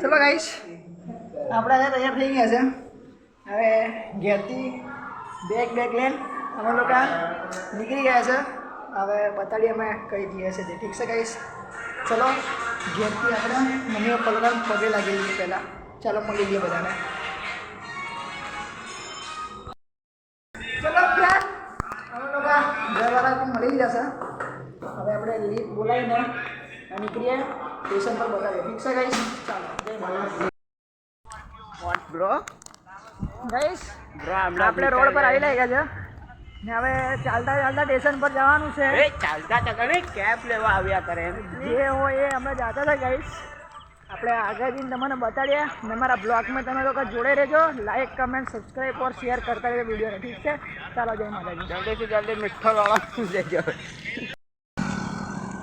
ચલો ગાઈશ આપણે આજે તૈયાર થઈ ગયા છે. હવે ઘેરથી બેગ બેગ લઈને અમે લોકો નીકળી ગયા છે. હવે બતાડીએ અમે કહી ગયા છે તે. ઠીક છે ગાઈશ ચલો, ઘેરથી આપણે મમ્મી પપ્પા પગે લાગી લઈએ પહેલાં. ચાલો મળી લઈએ બધાને. ચલો અમે લોકો ઘરવાળા મળી જશે હવે આપણે લીપ બોલાવીને નીકળીએ. સ્ટેશન પર બતાવીએ ઠીક છે ગાઈસ ચાલો. જય બ્રો ગાઈસ આપણે રોડ પર આવી ગયા છે. ને હવે ચાલતા ચાલતા સ્ટેશન પર જવાનું છે. એ ચાલતા ચાલતા ને કેબ લેવા આવ્યા કરે. જે હોય એ અમે જતા હતા ગાઈસ આપણે આગળ જઈને તમને બતાડીએ. ને મારા બ્લોગમાં તમે લોકો જોડે રહેજો. Like comment subscribe or share કરતા રહેજો વિડીયોને ઠીક છે? ચાલો જય માતાજી. જલ્દીથી જલ્દી મીઠો વાળો જજો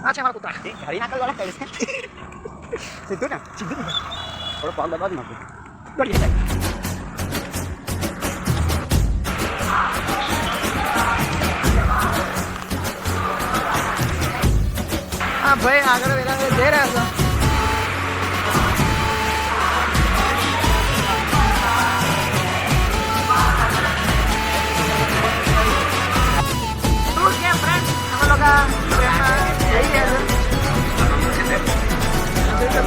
આ છે મારા કુતરા. ઘડી નાખલ વાળા કહે છે? સીધું ને સીધું ને થોડો પગ દબાવ જ નાખું દોડીએ સાહેબ હા ભાઈ આગળ વેલા જઈ રહ્યા છો શું હે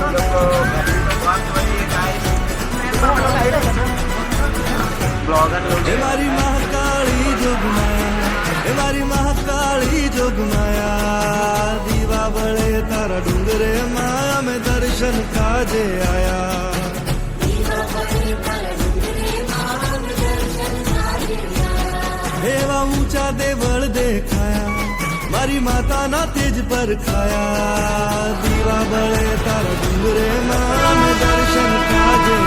મારી મહાકાળી જોગમાયા હે મારી મહાકાળી જોગમાયા દીવા બળે તારા ડુંગરે માં અમે દર્શન કાજે આયા એવા ઊંચા દેવળ દેખાયા મારી માતાના તેજ પર ખાયા દીવા બળે તારા ડુંગરે માં અમે દર્શન કાજે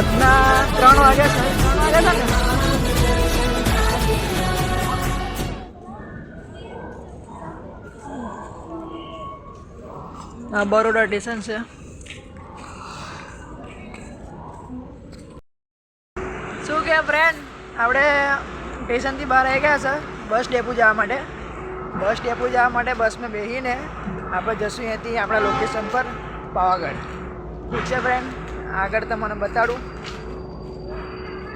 રાતના ત્રણ વાગ્યા ત્રણ આ બરોડા સ્ટેશન છે. શું કે ફ્રેન્ડ આપણે સ્ટેશનથી બહાર આવી ગયા છે બસ ડેપો જવા માટે. બસ ડેપો જવા માટે બસમાં બેસીને આપણે જશું અહીંયાથી આપણા લોકેશન પર પાવાગઢ. ઠીક છે ફ્રેન્ડ આગળ તમને બતાડું.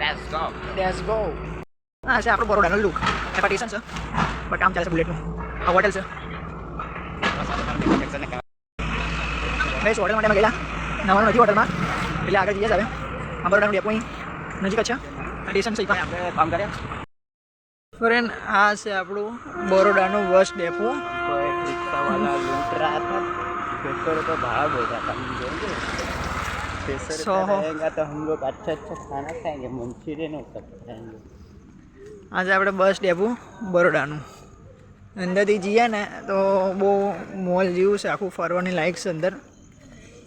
લેટ્સ ગો લેટ્સ ગો આ છે આપણો બરોડાનો લુક એપાર્ટીશન છે બટ આમ ચાલે છે બુલેટનું આ હોટેલ છે. મેં હોટેલ માટે અમે ગયેલા. નવાનું નથી હોટલમાં એટલે આગળ જઈએ સાહેબ. આ બરોડાનું ડેપો અહીં. નજીક જ છે. સ્ટેશન છે આપણે કામ કર્યા? ફ્રેન્ડ આ છે આપણું બરોડાનું વર્ષ ડેપો રિક્ષાવાળા લૂંટ રહ્યા હતા. सौ। रहेगा तो हम लोग अच्छा अच्छा खाना खाएंगे मंचूरियन और सब खाएंगे આજે આપણે બસ ડેપો બરોડાનું અંદરથી જઈએ ને તો બહુ મોલ જેવું છે આખું ફરવાની લાયક છે અંદર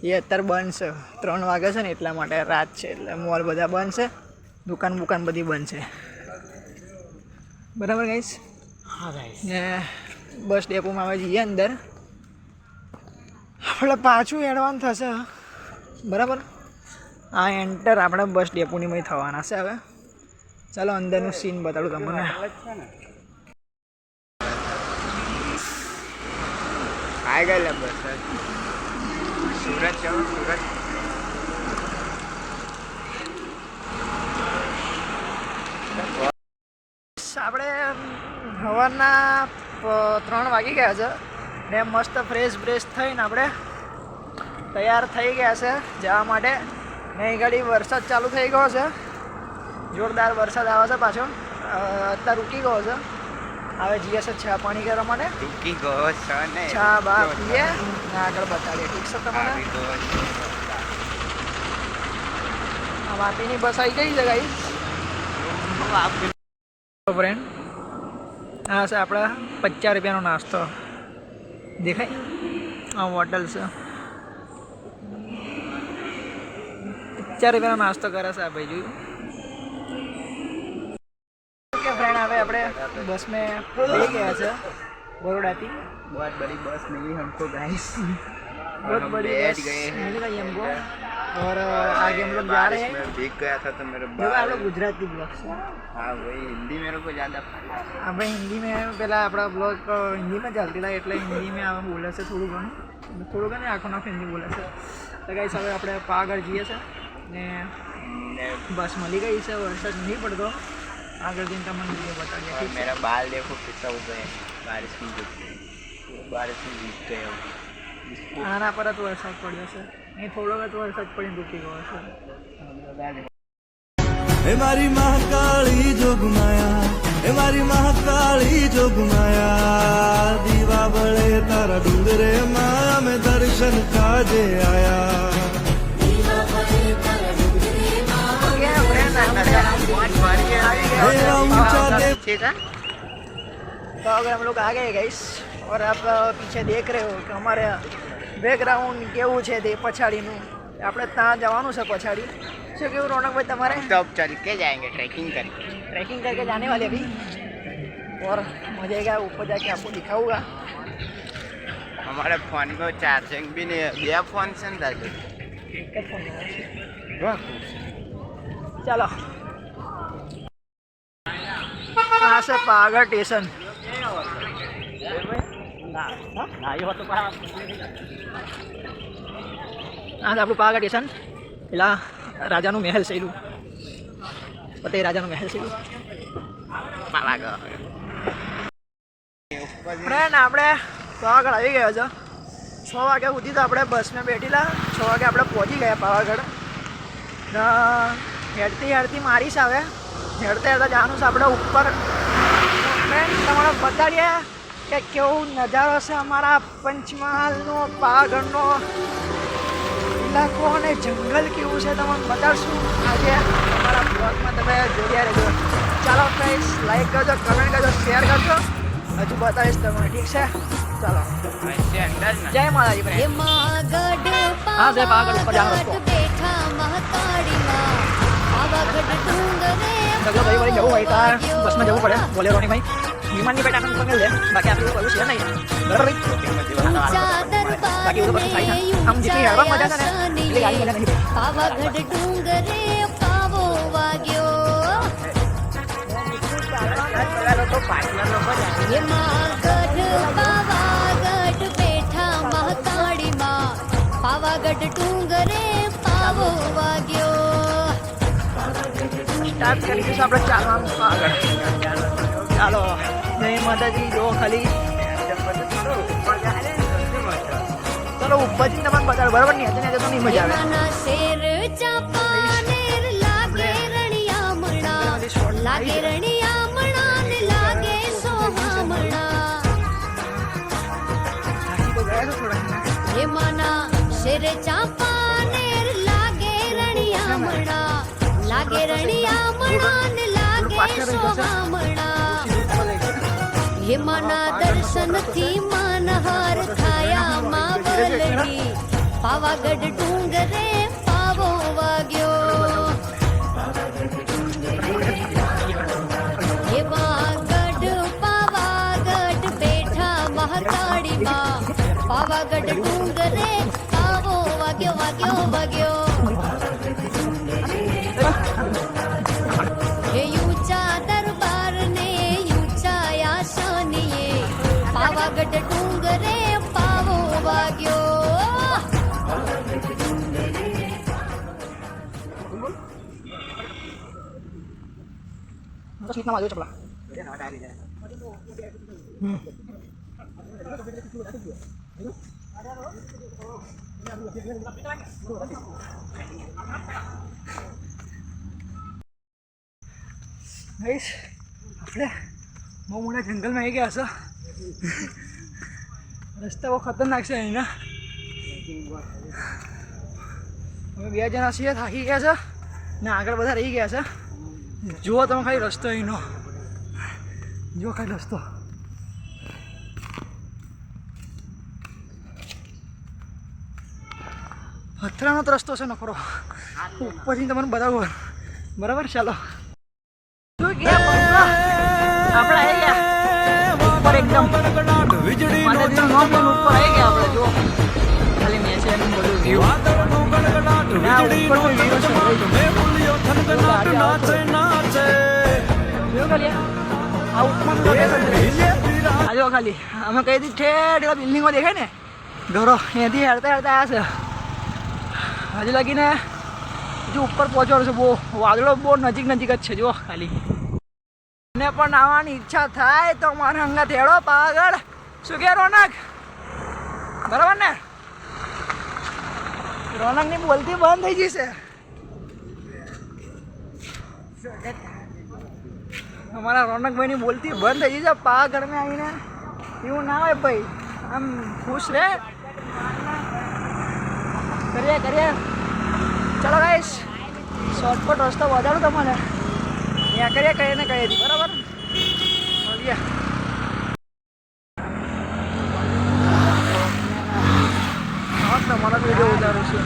એ અત્યારે બંધ છે ત્રણ વાગે છે ને એટલા માટે રાત છે એટલે મોલ બધા બંધ છે દુકાન બુકાન બધી બંધ છે બરાબર ગાઈશ हाँ भाई ને બસ ડેપોમાં હવે જઈએ અંદર આપણે પાછું એડવાન્સ થશે બરાબર? આ એન્ટર આપણે બસ ડેપોની મય થવાના છે હવે. ચાલો અંદરનું સીન બતાડું તમને. આ ગયેલા બસ સુરત જવું સુરત. આપણે સવારના પ- ત્રણ વાગી ગયા છે. ને મસ્ત ફ્રેશ બ્રેશ થઈને આપણે તૈયાર થઈ ગયા છે. જવા માટે ને ઘડી વરસાદ ચાલુ થઈ ગયો છે. જોરદાર વરસાદ આવે છે પાછો. અત્યારે રૂકી ગયો છે. હવે જઈએ છે ચા પાણી કરવા માટે. રૂકી ગયો છે ને. ચા બા પીએ. ને આગળ બતાડીએ. ઠીક છે તમારે? છે. વાપીની બસ આવી ગઈ છે ગાઈ ફ્રેન્ડ હા છે આપણા પચાસ રૂપિયાનો નાસ્તો. દેખાય? આ હોટલ છે. પચાસ રૂપિયાનો નાસ્તો કરે છે આ ભાઈ જોયું કે ફ્રેન્ડ હવે આપણે બસમાં બેસી ગયા છે બરોડાથી बहुत बड़ी बस मिली हमको गाइस बहुत हम बड़ी बैठ बस गए हैं। मिल गई हमको और आगे हम लोग जा रहे बारिश हैं में भीग गया था तो मेरे जो आप बाल लोग गुजराती ब्लॉग से हाँ वही हिंदी मेरे को ज़्यादा આપણે હિન્દીમાં પહેલાં આપણા બ્લોગ હિન્દીમાં ચાલતી હતા એટલે હિન્દીમાં આવે બોલે છે થોડું ઘણું થોડું ઘણું આખો નાખ હિન્દી બોલે છે તો ગાઈસ હવે આપણે પાગળ જઈએ છે ને બસ મળી ગઈ છે વરસાદ નહીં પડતો. આગળ જઈને તમને વીડિયો બતાવીએ મેરા બાલ દેખો કિસ્સા ઉભે બારિશની જીત બારિશની જીત ગયો આના પર જ વરસાદ પડ્યો છે. એ થોડોક જ વરસાદ પડી રૂકી ગયો છે. એ મારી મહાકાળી જોગમાયા એ મારી મહાકાળી જોગમાયા દીવા બળે તારા ડુંગરે માં અમે દર્શન કાજે આયા. तो अगर हम लोग आ गए गाइस और आप अ, पीछे देख रहे हो કે અમારે બેકગ્રાઉન્ડ કેવું છે તે પછાડીનું આપણે ત્યાં જવાનું છે પછાડી શું કેવું રોનકભાઈ તમારે तो अब चल के जाएंगे ट्रैकिंग करके ट्रैकिंग करके जाने वाले अभी और मजा आएगा ऊपर जाके आपको दिखाऊंगा हमारे फोन में चार्जिंग भी नहीं है બે फोन से ना दादू एक જ phone માં છે. ચાલો છે પાગળ સ્ટેશન. આ આપણું પાગળ સ્ટેશન. પેલા રાજાનું મહેલ શૈલું પતે રાજાનું મહેલ શૈલું ફ્રેન્ડ આપણે પાવાગઢ આવી ગયા છે. છ વાગ્યા સુધી તો આપણે બસમાં બેઠેલા. છ વાગે આપણે પહોંચી ગયા પાવાગઢ. હેડતી હેડતી મારીશ આવે હેડતા હેડતા જાણું છે આપણે ઉપર. ફ્રેન્ડ તમારે બતાડીએ કે કેવો નજારો છે અમારા પંચમહાલનો પાગળનો ઇલાકો અને જંગલ કેવું છે તમને બતાડશું આજે અમારા બ્લોગમાં તમે જોડ્યા રહેજો ચાલો ફ્રેન્ડ્સ લાઈક કરજો કમેન્ટ કરજો શેર કરજો. હજુ બતાવીશ તમે ઠીક છે? ચાલો. જય માતાજી હા સાહેબ આગળ ઉપર જવાનું રસ્તો. બેઠા મહતાળીમાં પાવાગઢ ડુંગરે સગલો ભાઈ ભાઈ જવું હોય તો બસમાં જવું પડે બોલેરોની ભાઈ વિમાનની પેટ આપણને પકડી લે બાકી આપણે કોઈ છે નહીં બરાબર ભાઈ ઊંચા બાકી બધું પછી થાય ને. આમ જેટલી હળવા મજા છે ને, એટલી ગાડી મજા નહીં. પાવાગઢ ડુંગરે પાવો વાગ્યો એમાં ગઢ પાવાગઢ બેઠા મહતાળીમાં પાવાગઢ ડુંગરે પાવો વાગ્યો સ્ટાર્ટ કરી દઈશું આપણે ચાલવાનું આગળ ચાલો જય માતાજી જો ખાલી. ચલો ઉપરથી તમને બતાડો બરાબર ને તો નહીં મજા આવે. લાગે રણિયા લાગે રણિયા લાગે સોહામણા બાકી તો ગયા છો થોડા એમાંના શેર ચાપાનેર લાગે રણિયામણા લાગે રણિયામણા ને લાગે સોહામણા હેમાના દર્શનથી માનહાર થાયા માં વલડી પાવાગઢ ડુંગરે પાવો તો સીટમાં વાગ્યો ચપલા હમ. આપણે બહુ મોટા જંગલમાં આવી ગયા છો રસ્તા બહુ ખતરનાક છે અહીંના. અમે બે જણા છીએ, થાકી ગયા છે. ને આગળ બધા રહી ગયા છે. જુઓ તમે ખાલી રસ્તો એનો જુઓ ખાલી રસ્તો. અથડાનો તો રસ્તો છે નખરો ઉપરથી તમને બતાવું. બરાબર? ચાલો. ના, જોયું ખાલી અમે કઈ દી ઠેઠ પેલા બિલ્ડિંગો દેખાય ને? ઘરો અહીંયાથી હેરતા હેરતા આવ્યા છે. હજી લગીને હજુ ઉપર પહોંચવાનું છે. બહુ વાદળો બહુ નજીક નજીક જ છે. જો ખાલી. મને પણ આવવાની ઈચ્છા થાય તો મારા હંગા થેડો પાગળ શું કે રોનક? બરાબર ને? રોનકની બોલતી બંધ થઈ જશે અમારા રોનકભાઈની બોલતી બંધ થઈ જાય પા ઘરમે આવીને. એવું ના હોય ભાઈ. આમ ખુશ રહે. કરીએ કરીએ. ચલો ગાઈશ શોર્ટકટ રસ્તો વધારો તમારે ત્યાં કરીએ કહીએ ને કહીએ બરાબર? બોલીએ તમારા વીડિયો ઉતારું છું.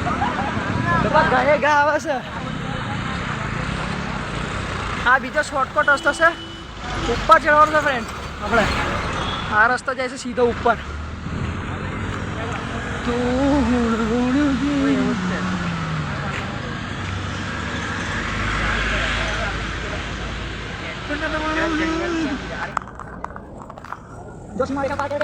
ઘરે ઘા આવે છે. આ બીજો શોર્ટકટ રસ્તો છે. ઉપર ચડવાનો છે ફ્રેન્ડ આપણે. આ રસ્તો જાય છે સીધો ઉપર. દસ મિનિટ પાછળ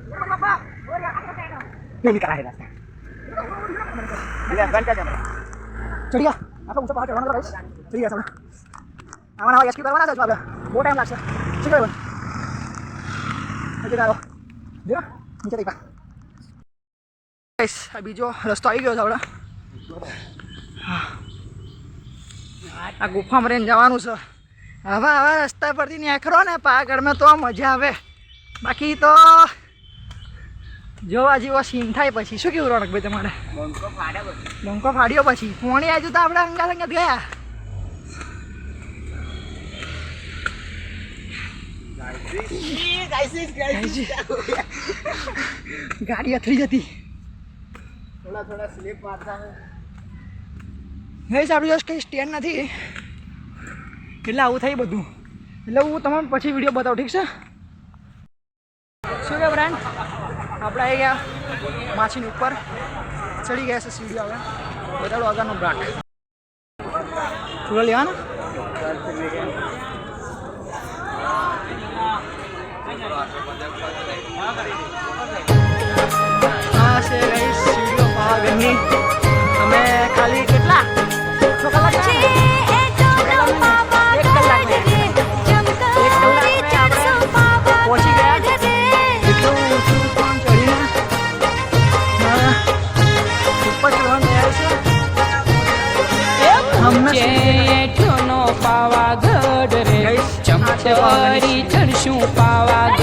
ये रास्ता हम नहीं निकला है रास्ता ये गन का जमा ચડી ગયા આપણે ઊંચો પહાડ ચડવાનો હતો guys. ચડી ગયા આપણે આમાં હવે એસક્યુ કરવાના છે હજુ આપણે બહુ ટાઈમ લાગશે શું કહેવું હજી કાઢો જો નીચે દેખા Guys, આ બીજો રસ્તો આવી ગયો છે આપણે આ ગુફામાં રહીને જવાનું છે આવા આવા રસ્તા પરથી નીકળો ને પાગળમાં તો મજા આવે બાકી તો જોવા જેવો સીન થાય પછી. શું કેવું રોનકભાઈ તમારે? બંકો ફાડે બધું બંકો ફાડ્યો પછી. પોણી આજુ તો આપણે અંગા સંગત ગયા. ગાડી અથડી જતી. થોડા થોડા સ્લીપ મારતા ગઈશ આપણી જોડે કંઈ સ્ટેન્ડ નથી. એટલે આવું થાય બધું. એટલે હું તમને પછી વીડિયો બતાવું, ઠીક છે? શું કે બ્રાન્ડ આપણે આવી ગયા માછીની ઉપર ચડી ગયા છે સીડીઓ હવે. બતાડો આગળનો બ્રાન્ડ થોડો લેવાનો? આ છે જેઠનો પાવાગઢ રે ચમચરી ચડશું પાવાગઢ